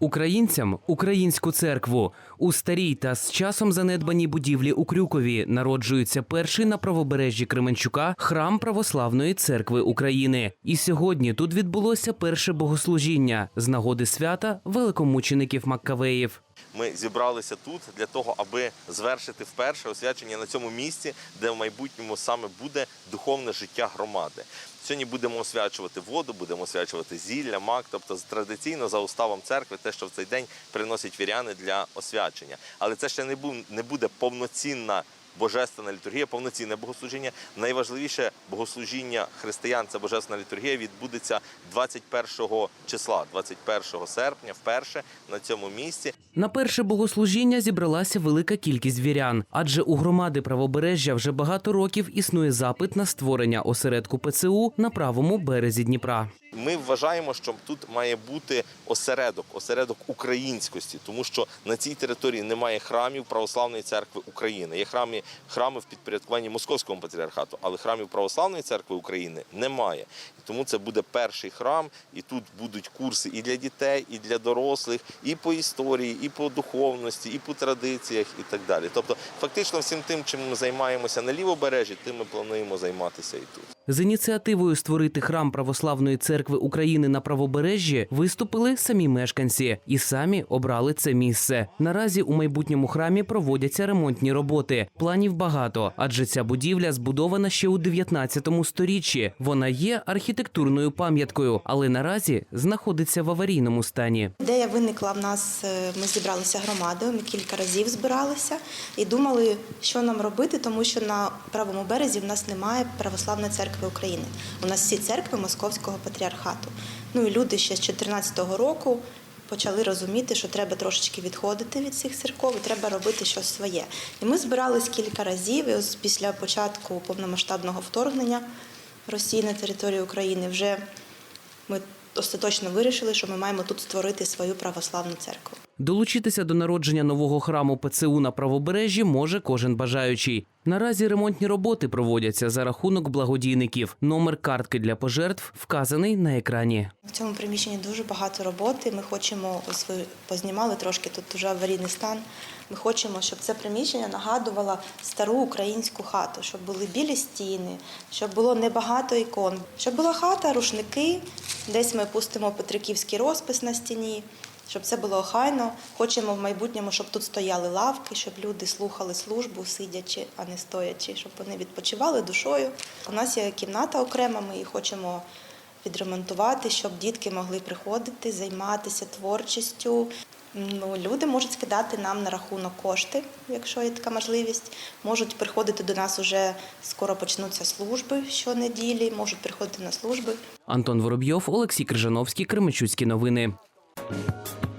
Українцям українську церкву у старій та з часом занедбаній будівлі у Крюкові народжується перший на правобережжі Кременчука храм Православної церкви України. І сьогодні тут відбулося перше богослужіння з нагоди свята великомучеників Маккавеїв. Ми зібралися тут для того, аби звершити вперше освячення на цьому місці, де в майбутньому саме буде духовне життя громади. Сьогодні будемо освячувати воду, будемо освячувати зілля, мак, тобто традиційно за уставом церкви, те, що в цей день приносять віряни для освячення. Але це ще не буде повноцінна. Божественна літургія, повноцінне богослужіння. Найважливіше богослужіння християн це божественна літургія відбудеться 21 числа, 21 серпня, вперше на цьому місці. На перше богослужіння зібралася велика кількість вірян, адже у громади правобережжя вже багато років існує запит на створення осередку ПЦУ на правому березі Дніпра. Ми вважаємо, що тут має бути осередок, осередок українськості, тому що на цій території немає храмів Православної церкви України. Є храми, храми в підпорядкуванні Московського патріархату, але храмів Православної церкви України немає. Тому це буде перший храм, і тут будуть курси і для дітей, і для дорослих, і по історії, і по духовності, і по традиціях, і так далі. Тобто, фактично, всім тим, чим ми займаємося на лівобережжі, тим ми плануємо займатися і тут. З ініціативою створити храм Православної церкви України на правобережжі виступили самі мешканці і самі обрали це місце. Наразі у майбутньому храмі проводяться ремонтні роботи. Планів багато, адже ця будівля збудована ще у 19 сторіччі. Вона є архітектурною пам'яткою, але наразі знаходиться в аварійному стані. Ідея виникла в нас. е, Ми зібралися громадою. Ми кілька разів збиралися і думали, що нам робити, тому що на правому березі в нас немає православної церкви України. У нас всі церкви Московського патріархату. Ну і люди ще з 2014 року почали розуміти, що треба трошечки відходити від цих церков і треба робити щось своє. І ми збирались кілька разів. І ось після початку повномасштабного вторгнення Росії на території України вже ми остаточно вирішили, що ми маємо тут створити свою православну церкву. Долучитися до народження нового храму ПЦУ на правобережжі може кожен бажаючий. Наразі ремонтні роботи проводяться за рахунок благодійників. Номер картки для пожертв вказаний на екрані. В цьому приміщенні дуже багато роботи. Ми хочемо, ви познімали трошки тут вже аварійний стан. Ми хочемо, щоб це приміщення нагадувало стару українську хату, щоб були білі стіни, щоб було небагато ікон, щоб була хата, рушники. Десь ми пустимо петриківський розпис на стіні. Щоб це було охайно, хочемо в майбутньому, щоб тут стояли лавки, щоб люди слухали службу, сидячи, а не стоячи, щоб вони відпочивали душою. У нас є кімната окрема, ми її хочемо відремонтувати, щоб дітки могли приходити, займатися творчістю. Ну, люди можуть скидати нам на рахунок кошти, якщо є така можливість. Можуть приходити до нас уже скоро почнуться служби щонеділі, можуть приходити на служби. Антон Воробйов, Олексій Крижановський, Кременчуцькі новини. Thank you.